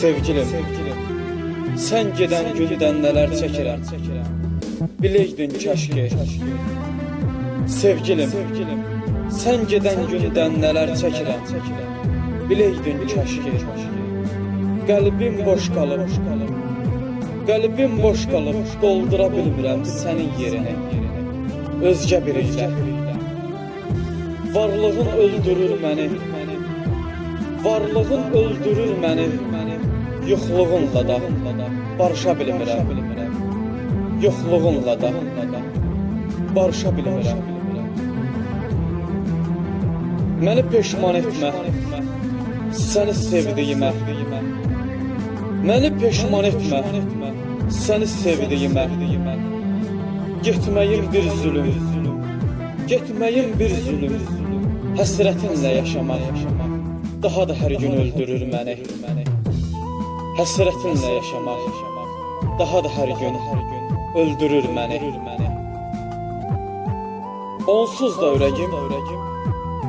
Sevgilim, sen gedən gündən nələr çəkirəm. Biləydin kəşki. Sevgilim, sen gedən gündən nələr çəkirəm. Biləydin kəşki. Qəlbim boş qalıb, qəlbim boş qalıb, doldura bilmirəm sənin yerini. Özgə biri ilə. Varlığın öldürür məni. Varlığın öldürür məni. Yoxluğunla da barışa bilmirəm. Yoxluğunla da barışa bilmirəm. Məni peşman etmə. Səni sevdiyimə. Məni peşman etmə. Səni sevdiyimə. Getməyim bir zülüm. Getməyim bir zülüm. Həsrətinlə yaşamaq. Daha da hər gün öldürür məni. Həsrətinlə yaşamaq. Daha da hər gün öldürür məni. Onsuz da ürəyim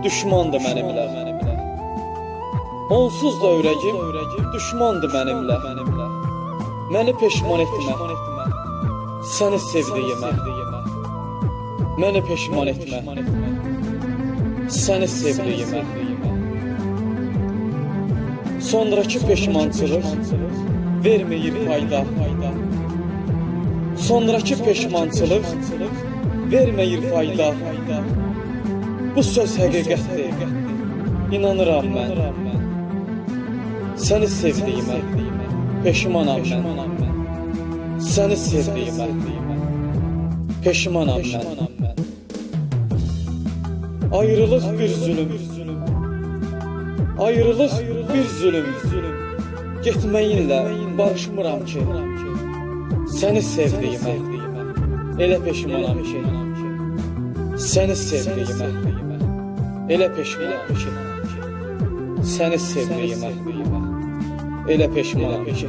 düşmandır mənimlə. Onsuz da ürəyim düşmandır mənimlə. Məni peşman etmə. Səni sevdiyimə. Məni peşman etmə. Səni sevdiyimə. Sonrakı peşmançılıq verməyib fayda. Sonrakı peşmançılıq verməyir fayda. Bu söz həqiqətdir. İnanıram mən. Səni sevdiyimə peşmanam mən. Səni sevdiyimə peşmanam mən. Ayrılıq bir zülüm. Ayrılıq bir zülüm. Getməyinlə barışmıram ki. Səni sevdiyimə elə peşmanam ki. Səni sevdiyimə elə peşmanam ki. Səni sevdiyimə elə peşmanam ki.